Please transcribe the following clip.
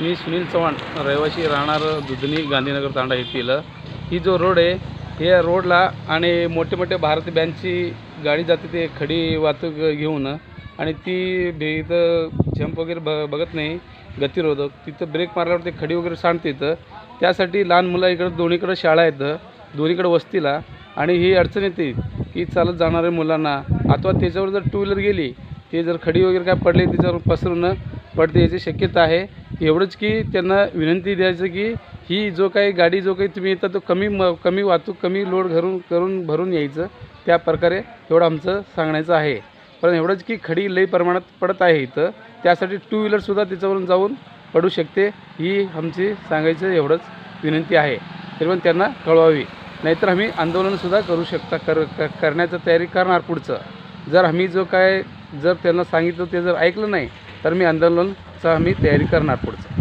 मी सुनील चव्हाण रहिवासी राहणार दुधनी गांधीनगर तांडा येथील. ही जो रोड आहे या रोडला आणि मोठे मोठे भारत बँकची गाडी जाते ते खडी वाहतूक घेऊन आणि ती बे इथं झंप वगैरे ब बघत नाही गतिरोधक. तिथं ब्रेक मारल्यावर ते खडी वगैरे सांडते इथं. त्यासाठी लहान मुलं इकडं दोन्हीकडं शाळा आहेत दोन्हीकडं वस्तीला. आणि ही अडचण येते की चालत जाणाऱ्या मुलांना अथवा त्याच्यावर जर टू व्हीलर गेली ते जर खडी वगैरे काय पडली त्याच्यावर पसरून पडते याची शक्यता आहे. एवढंच की त्यांना विनंती द्यायचं की ही जो काही गाडी जो काही तुम्ही येतात तो कमी म कमी वाहतूक कमी लोड घरून करून भरून यायचं. त्या प्रकारे एवढं आमचं सांगण्याचं आहे. पण एवढंच की खडी लई प्रमाणात पडत आहे इथं. त्यासाठी टू व्हीलरसुद्धा त्याच्यावरून जाऊन पडू शकते. ही आमची सांगायचं एवढंच विनंती आहे. तरी पण त्यांना कळवावी. नाहीतर आम्ही आंदोलनसुद्धा करू शकता. कर क- करण्याचं तयारी करणार पुढचं. जर आम्ही जो काय जर त्यांना सांगितलं ते जर ऐकलं नाही तर मी आंदोलन चा आम्ही तयारी करणार पुढचं.